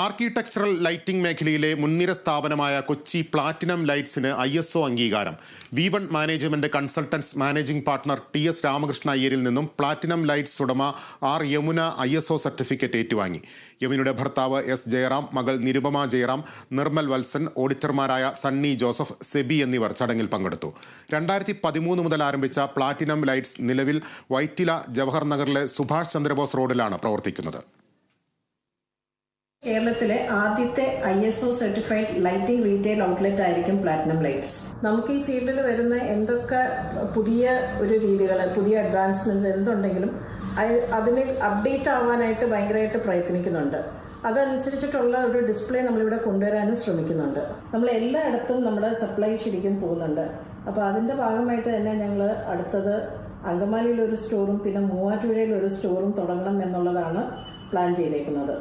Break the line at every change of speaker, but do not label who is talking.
Architectural lighting മേഖലയിലെ മുൻനിര സ്ഥാപനമായ കൊച്ചി പ്ലാറ്റിനം ലൈറ്റ്സിന് ഐ എസ് ഒ അംഗീകാരം. V one management consultants managing partner T S Ramakrishna അയ്യരിൽ നിന്നും പ്ലാറ്റിനം ലൈറ്റ്സ് ഉടമ R Yamuna I S O certificate ഏറ്റുവാങ്ങി. യമുനയുടെ ഭർത്താവ് എസ് ജയറാം മകൾ നിരുപമ ജയറാം നിർമ്മൽ വത്സൻ ഓഡിറ്റർമാരായ സണ്ണി ജോസഫ് സെബി എന്നിവർ ചടങ്ങിൽ പങ്കെടുത്തു. രണ്ടായിരത്തി പതിമൂന്ന് മുതൽ ആരംഭിച്ച പ്ലാറ്റിനം ലൈറ്റ്സ് നിലവിൽ വൈറ്റില ജവഹർ നഗറിലെ സുഭാഷ് ചന്ദ്രബോസ് റോഡിലാണ് പ്രവർത്തിക്കുന്നത്.
കേരളത്തിലെ ആദ്യത്തെ I S O certified lighting retail outlet ആയിരിക്കും പ്ലാറ്റിനം ലൈറ്റ്സ് നമുക്ക് ഈ ഫീൽഡിൽ വരുന്ന എന്തൊക്കെ പുതിയ ഒരു രീതികൾ പുതിയ അഡ്വാൻസ്മെന്റ്സ് എന്തുണ്ടെങ്കിലും അതിന് അപ്ഡേറ്റ് ആവാനായിട്ട് ഭയങ്കരമായിട്ട് പ്രയത്നിക്കുന്നുണ്ട്. അതനുസരിച്ചിട്ടുള്ള ഒരു ഡിസ്പ്ലേ നമ്മളിവിടെ കൊണ്ടുവരാനും ശ്രമിക്കുന്നുണ്ട്. നമ്മൾ എല്ലായിടത്തും നമ്മുടെ സപ്ലൈ ശരിക്കും പോകുന്നുണ്ട്. അപ്പോൾ അതിന്റെ ഭാഗമായിട്ട് തന്നെ ഞങ്ങൾ അടുത്തത് അങ്കമാലിയിൽ ഒരു സ്റ്റോറും പിന്നെ മൂവാറ്റുപുഴയിൽ ഒരു സ്റ്റോറും തുടങ്ങണം എന്നുള്ളതാണ് പ്ലാൻ ചെയ്തേക്കുന്നത്.